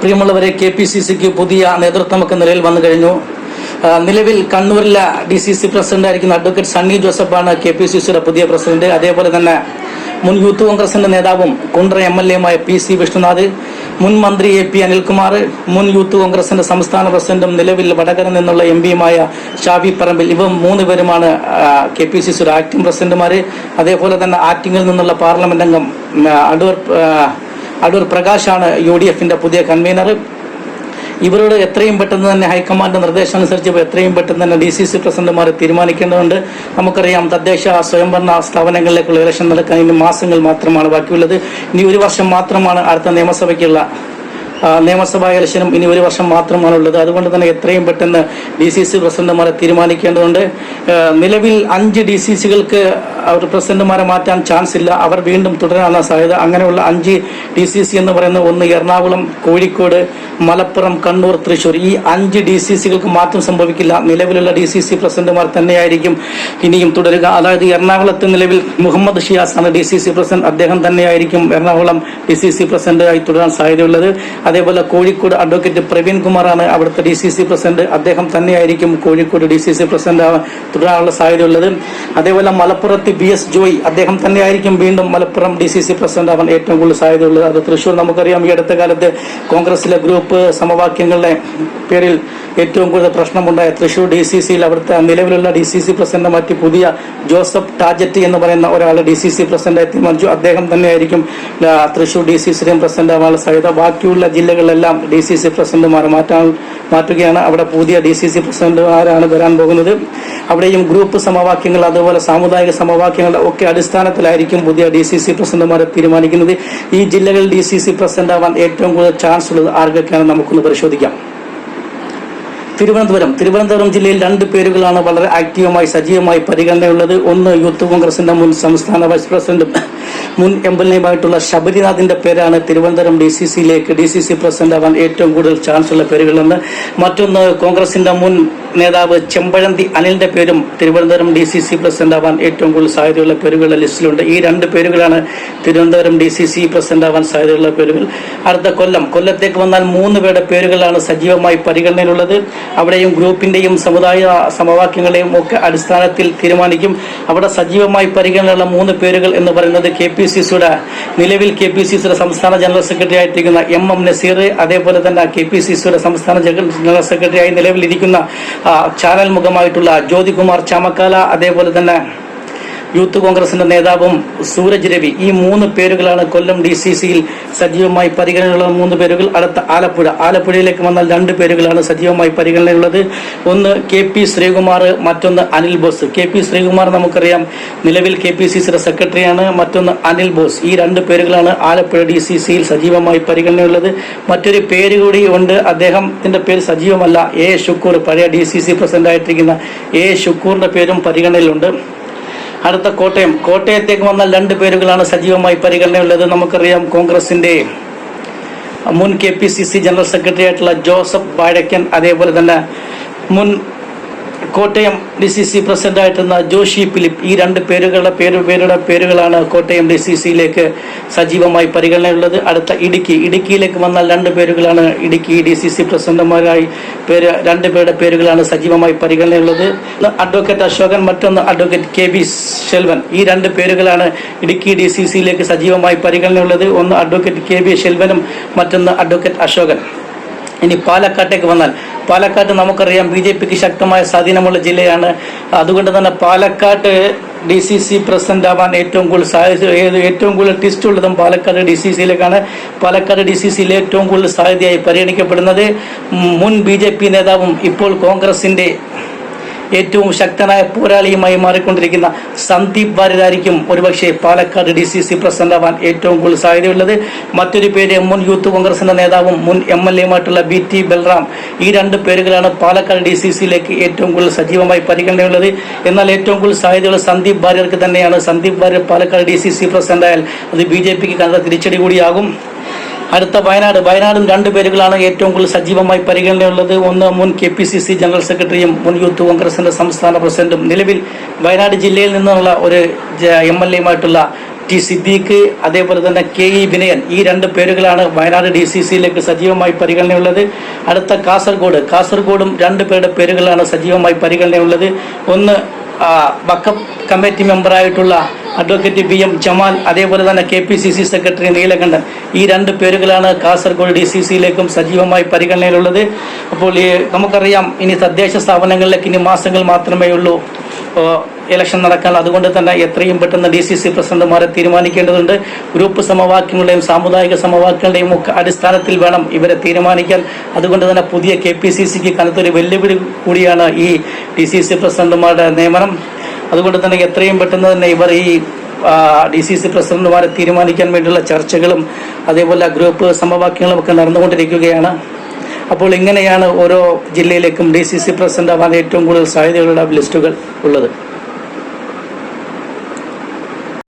പ്രിയമുള്ളവരെ K P C സിക്ക് പുതിയ നേതൃത്വമൊക്കെ നിലയിൽ വന്നു കഴിഞ്ഞു. നിലവിൽ കണ്ണൂരിലെ ഡി സി സി പ്രസിഡന്റായിരിക്കുന്ന അഡ്വക്കേറ്റ് സണ്ണി ജോസഫാണ് കെ പി സി സിയുടെ പുതിയ പ്രസിഡന്റ്. അതേപോലെ തന്നെ മുൻ യൂത്ത് കോൺഗ്രസിന്റെ നേതാവും കുണ്ട്ര എം എൽ എയുമായ പി സി വിഷ്ണുനാഥ് മുൻ മന്ത്രി എ പി അനിൽകുമാർ മുൻ യൂത്ത് കോൺഗ്രസിന്റെ സംസ്ഥാന പ്രസിഡന്റും നിലവിൽ വടകര നിന്നുള്ള എം പിയുമായ ഷാബി പറമ്പിൽ. ഇവ മൂന്ന് പേരുമാണ് കെ പി സി സിയുടെ ആക്ടിംഗ് പ്രസിഡന്റുമാർ അതേപോലെ തന്നെ ആറ്റിങ്ങിൽ നിന്നുള്ള പാർലമെന്റ് അംഗം അഡ്വർ അടൂർ പ്രകാശാണ് യു ഡി എഫിന്റെ പുതിയ കൺവീനർ ഇവരോട് എത്രയും പെട്ടെന്ന് തന്നെ ഹൈക്കമാൻഡ് നിർദ്ദേശം അനുസരിച്ച് എത്രയും പെട്ടെന്ന് തന്നെ ഡി സി സി പ്രസിഡന്റുമാർ തീരുമാനിക്കേണ്ടതുണ്ട്. നമുക്കറിയാം തദ്ദേശ സ്വയംഭരണ സ്ഥാപനങ്ങളിലേക്കുള്ള ഇലക്ഷൻ നടക്കാൻ ഇനി മാസങ്ങൾ മാത്രമാണ് ബാക്കിയുള്ളത്. ഇനി ഒരു വർഷം മാത്രമാണ് അടുത്ത നിയമസഭയ്ക്കുള്ള നിയമസഭാ ഇലക്ഷനും ഇനി ഒരു വർഷം മാത്രമാണുള്ളത്. അതുകൊണ്ട് തന്നെ എത്രയും പെട്ടെന്ന് ഡി സി സി പ്രസിഡന്റുമാരെ തീരുമാനിക്കേണ്ടതുണ്ട്. നിലവിൽ അഞ്ച് ഡി സി സികൾക്ക് അവർ പ്രസിഡന്റുമാരെ മാറ്റാൻ ചാൻസ് ഇല്ല. അവർ വീണ്ടും തുടരാനുള്ള സാധ്യത. അങ്ങനെയുള്ള അഞ്ച് ഡി സി സി എന്ന് പറയുന്ന ഒന്ന് എറണാകുളം കോഴിക്കോട് മലപ്പുറം കണ്ണൂർ തൃശൂർ ഈ അഞ്ച് ഡി സി സികൾക്ക് മാറ്റം സംഭവിക്കില്ല. നിലവിലുള്ള ഡി സി സി പ്രസിഡന്റുമാർ തന്നെയായിരിക്കും ഇനിയും തുടരുക. അതായത് എറണാകുളത്ത് നിലവിൽ മുഹമ്മദ് ഷിയാസ് ആണ് ഡി സി സി പ്രസിഡന്റ്. അദ്ദേഹം തന്നെയായിരിക്കും എറണാകുളം ഡി സി സി പ്രസിഡന്റായി തുടരാൻ സാധ്യതയുള്ളത്. അതേപോലെ കോഴിക്കോട് അഡ്വക്കേറ്റ് പ്രവീൺ കുമാറാണ് അവിടുത്തെ ഡി സി സി പ്രസിഡന്റ്. അദ്ദേഹം തന്നെയായിരിക്കും Kozhikode D C C president തുടരാനുള്ള തുടരാനുള്ള സാധ്യതയുള്ളത് അതേപോലെ മലപ്പുറത്ത് ബി എസ് ജോയ് അദ്ദേഹം തന്നെയായിരിക്കും വീണ്ടും Malappuram D C C president ആവാൻ ഏറ്റവും കൂടുതൽ സാധ്യതയുള്ളത്. അത് തൃശ്ശൂർ നമുക്കറിയാം. ഈ അടുത്ത കാലത്ത് കോൺഗ്രസിലെ ഗ്രൂപ്പ് സമവാക്യങ്ങളുടെ പേരിൽ ഏറ്റവും കൂടുതൽ പ്രശ്നമുണ്ടായ തൃശൂർ ഡി സി സിയിൽ അവിടുത്തെ നിലവിലുള്ള ഡി സി സി പ്രസിഡന്റ് മാറ്റി പുതിയ ജോസഫ് ടാജറ്റ് എന്ന് പറയുന്ന ഒരാൾ ഡി സി സി പ്രസിഡന്റായി തീരുമാനിച്ചു. അദ്ദേഹം തന്നെയായിരിക്കും തൃശൂർ ഡി സി സിയുടെയും പ്രസിഡന്റ് ആവാനുള്ള സാധ്യത. ബാക്കിയുള്ള ജില്ലകളിലെല്ലാം ഡി സി സി പ്രസിഡന്റുമാർ മാറ്റാൻ മാറ്റുകയാണ്. അവിടെ പുതിയ ഡി സി സി പ്രസിഡന്റുമാരാണ് വരാൻ പോകുന്നത്. അവിടെയും ഗ്രൂപ്പ് സമവാക്യങ്ങൾ അതുപോലെ സാമുദായിക സമവാക്യങ്ങളുടെ ഒക്കെ അടിസ്ഥാനത്തിലായിരിക്കും പുതിയ ഡി സി സി പ്രസിഡന്റുമാരെ തീരുമാനിക്കുന്നത്. ഈ ജില്ലകളിൽ ഡി സി സി പ്രസിഡന്റ് ആവാൻ ഏറ്റവും കൂടുതൽ ചാൻസ് ഉള്ളത് ആർക്കൊക്കെയാണ് നമുക്കൊന്ന് പരിശോധിക്കാം. തിരുവനന്തപുരം. തിരുവനന്തപുരം ജില്ലയിൽ രണ്ട് പേരുകളാണ് വളരെ ആക്റ്റീവമായി സജീവമായി പരിഗണനയുള്ളത്. ഒന്ന് യൂത്ത് കോൺഗ്രസിന്റെ മുൻ സംസ്ഥാന വൈസ് പ്രസിഡന്റും മുൻ എം എൽ എയുമായിട്ടുള്ള ശബരിനാഥിന്റെ പേരാണ് തിരുവനന്തപുരം ഡി സി സിയിലേക്ക് ഡി സി സി പ്രസിഡന്റ് ആവാൻ ഏറ്റവും കൂടുതൽ ചാൻസ് ഉള്ള പേരുകളെന്ന് മറ്റൊന്ന് കോൺഗ്രസിന്റെ മുൻ നേതാവ് ചെമ്പഴന്തി അനിലിന്റെ പേരും Thiruvananthapuram D C C president ആവാൻ ഏറ്റവും കൂടുതൽ സാധ്യതയുള്ള പേരുകളുടെ ലിസ്റ്റിലുണ്ട്. ഈ രണ്ട് പേരുകളാണ് Thiruvananthapuram D C C president ആവാൻ സാധ്യതയുള്ള പേരുകൾ. അടുത്ത കൊല്ലം. കൊല്ലത്തേക്ക് വന്നാൽ മൂന്ന് പേരുടെ പേരുകളാണ് സജീവമായി പരിഗണനയിലുള്ളത്. അവിടെയും ഗ്രൂപ്പിന്റെയും സമുദായ സമവാക്യങ്ങളെയും ഒക്കെ അടിസ്ഥാനത്തിൽ തീരുമാനിക്കും. അവിടെ സജീവമായി പരിഗണനയുള്ള മൂന്ന് പേരുകൾ എന്ന് പറയുന്നത് കെ പി സി സിയുടെ നിലവിൽ കെ പി സി സിയുടെ സംസ്ഥാന ജനറൽ സെക്രട്ടറി ആയിട്ടിരിക്കുന്ന എം എം നസീർ അതേപോലെ തന്നെ കെ പി സി സിയുടെ സംസ്ഥാന ജനറൽ സെക്രട്ടറിയായി നിലവിലിരിക്കുന്ന ചാനൽ മുഖമായിട്ടുള്ള ജ്യോതികുമാർ ചാമക്കാല അതേപോലെ തന്നെ യൂത്ത് കോൺഗ്രസിന്റെ നേതാവും സൂരജ് രവി. ഈ മൂന്ന് പേരുകളാണ് കൊല്ലം ഡി സി സിയിൽ സജീവമായി പരിഗണനയുള്ള മൂന്ന് പേരുകൾ. അടുത്ത ആലപ്പുഴ. ആലപ്പുഴയിലേക്ക് വന്നാൽ രണ്ട് പേരുകളാണ് സജീവമായി പരിഗണനയുള്ളത് ഒന്ന് കെ പി ശ്രീകുമാർ മറ്റൊന്ന് അനിൽ ബോസ്. കെ പി ശ്രീകുമാർ നമുക്കറിയാം നിലവിൽ കെ പി സി സിയുടെ സെക്രട്ടറിയാണ്. മറ്റൊന്ന് അനിൽ ബോസ്. ഈ രണ്ട് പേരുകളാണ് ആലപ്പുഴ ഡി സി സിയിൽ സജീവമായി പരിഗണനയുള്ളത് മറ്റൊരു പേര് കൂടി ഉണ്ട്. അദ്ദേഹത്തിന്റെ പേര് സജീവമല്ല. എ. ഷുക്കൂർ. പഴയ ഡി സി സി പ്രസിഡന്റ് ആയിട്ടിരിക്കുന്ന എ. ഷുക്കൂറിന്റെ പേരും പരിഗണനയിലുണ്ട്. അടുത്ത കോട്ടയം. കോട്ടയത്തേക്ക് വന്ന രണ്ട് പേരുകളാണ് സജീവമായി പരിഗണനയുള്ളത്. നമുക്കറിയാം കോൺഗ്രസിന്റെ മുൻ K P C C general secretary ആയിട്ടുള്ള ജോസഫ് വാഴക്കൻ അതേപോലെ തന്നെ മുൻ കോട്ടയം ഡി സി സി പ്രസിഡന്റായിട്ടുന്ന ജോഷി ഫിലിപ്പ് ഈ രണ്ട് പേരുകളുടെ പേര് പേരുടെ പേരുകളാണ് കോട്ടയം ഡി സി സിയിലേക്ക് സജീവമായി പരിഗണനയുള്ളത് അടുത്ത ഇടുക്കി ഇടുക്കിയിലേക്ക് വന്നാൽ രണ്ട് പേരുകളാണ് ഇടുക്കി ഡി സി സി പ്രസിഡന്റുമാരായി പേര് രണ്ട് പേരുടെ പേരുകളാണ് സജീവമായി പരിഗണനയുള്ളത് അഡ്വക്കേറ്റ് അശോകൻ മറ്റൊന്ന് അഡ്വക്കേറ്റ് കെ ബി ശെൽവൻ. ഈ രണ്ട് പേരുകളാണ് ഇടുക്കി ഡി സി സിയിലേക്ക് സജീവമായി പരിഗണനയുള്ളത് ഒന്ന് അഡ്വക്കേറ്റ് കെ ബി ശെൽവനും മറ്റൊന്ന് അഡ്വക്കേറ്റ് അശോകൻ. ഇനി പാലക്കാട്ടേക്ക് വന്നാൽ പാലക്കാട്ട് നമുക്കറിയാം ബി ജെ പിക്ക് ശക്തമായ സ്വാധീനമുള്ള ജില്ലയാണ്. അതുകൊണ്ട് തന്നെ പാലക്കാട്ട് ഡി സി സി പ്രസിഡന്റ് ആവാൻ ഏറ്റവും കൂടുതൽ സാധ്യത ഏറ്റവും കൂടുതൽ ടിസ്റ്റ് ഉള്ളതും പാലക്കാട് ഡി സി സിയിലേക്കാണ് പാലക്കാട് ഡി സി സിയിലെ ഏറ്റവും കൂടുതൽ സാധ്യതയായി പരിഗണിക്കപ്പെടുന്നത്. മുൻ ബി ജെ പി നേതാവും ഇപ്പോൾ കോൺഗ്രസിന്റെ ഏറ്റവും ശക്തനായ പോരാളിയുമായി മാറിക്കൊണ്ടിരിക്കുന്ന സന്ദീപ് വാര്യരായിരിക്കും ഒരുപക്ഷെ Palakkad D C C president ആവാൻ ഏറ്റവും കൂടുതൽ സാധ്യതയുള്ളത്. മറ്റൊരു പേര് മുൻ യൂത്ത് കോൺഗ്രസിന്റെ നേതാവും മുൻ എം എൽ എയുമായിട്ടുള്ള ബി ടി ബൽറാം. ഈ രണ്ട് പേരുകളാണ് പാലക്കാട് ഡി സി സിയിലേക്ക് ഏറ്റവും കൂടുതൽ സജീവമായി പരിഗണനയുള്ളത്. എന്നാൽ ഏറ്റവും കൂടുതൽ സാധ്യതയുള്ള സന്ദീപ് വാര്യർക്ക് തന്നെയാണ് Sandeep Warrier Palakkad D C C president ആയാൽ അത് ബി ജെ പിക്ക് കണ്ട തിരിച്ചടി കൂടിയാകും. അടുത്ത വയനാട്. വയനാടും രണ്ട് പേരുകളാണ് ഏറ്റവും കൂടുതൽ സജീവമായി പരിഗണനയുള്ളത്. ഒന്ന് മുൻ K P C C general സെക്രട്ടറിയും മുൻ യൂത്ത് കോൺഗ്രസിന്റെ സംസ്ഥാന പ്രസിഡന്റും. നിലവിൽ വയനാട് ജില്ലയിൽ നിന്നുള്ള ഒരു എം എൽ എയുമായിട്ടുള്ള ടി സിദ്ദീഖ് അതേപോലെ തന്നെ കെ ഇ വിനയൻ ഈ രണ്ട് പേരുകളാണ് വയനാട് ഡി സി സിയിലേക്ക് സജീവമായി പരിഗണനയുള്ളത്. അടുത്ത കാസർഗോഡ്. കാസർഗോഡും രണ്ട് പേരുടെ പേരുകളാണ് സജീവമായി പരിഗണനയുള്ളത്. ഒന്ന് വക്കപ്പ് കമ്മിറ്റി മെമ്പറായിട്ടുള്ള അഡ്വക്കേറ്റ് ബി എം ജമാൽ അതേപോലെ തന്നെ K P C C secretary Neelakantan. ഈ രണ്ട് പേരുകളാണ് കാസർഗോഡ് ഡി സി സിയിലേക്കും സജീവമായി പരിഗണനയിലുള്ളത്. അപ്പോൾ ഈ നമുക്കറിയാം ഇനി തദ്ദേശ സ്ഥാപനങ്ങളിലേക്ക് ഇനി മാസങ്ങൾ മാത്രമേ ഉള്ളൂ ഇലക്ഷൻ നടക്കാൻ. അതുകൊണ്ട് തന്നെ എത്രയും പെട്ടെന്ന് ഡി സി സി പ്രസിഡന്റുമാരെ തീരുമാനിക്കേണ്ടതുണ്ട്. ഗ്രൂപ്പ് സമവാക്യങ്ങളുടെയും സാമുദായിക സമവാക്യങ്ങളുടെയും ഒക്കെ അടിസ്ഥാനത്തിൽ വേണം ഇവരെ തീരുമാനിക്കാൻ. അതുകൊണ്ട് തന്നെ പുതിയ കെ പി സി സിക്ക് കനത്തൊരു വെല്ലുവിളി കൂടിയാണ് ഈ ഡി സി സി പ്രസിഡന്റുമാരുടെ നിയമനം. അതുകൊണ്ട് തന്നെ എത്രയും പെട്ടെന്ന് തന്നെ ഇവർ ഈ ഡി സി സി പ്രസിഡന്റുമാരെ തീരുമാനിക്കാൻ വേണ്ടിയുള്ള ചർച്ചകളും അതേപോലെ ഗ്രൂപ്പ് സമവാക്യങ്ങളും ഒക്കെ നടന്നുകൊണ്ടിരിക്കുകയാണ്. അപ്പോൾ ഇങ്ങനെയാണ് ഓരോ ജില്ലയിലേക്കും ഡി സി സി പ്രസിഡന്റ് ആവാൻ ഏറ്റവും കൂടുതൽ സാധ്യതയുള്ള ലിസ്റ്റുകൾ ഉള്ളത്.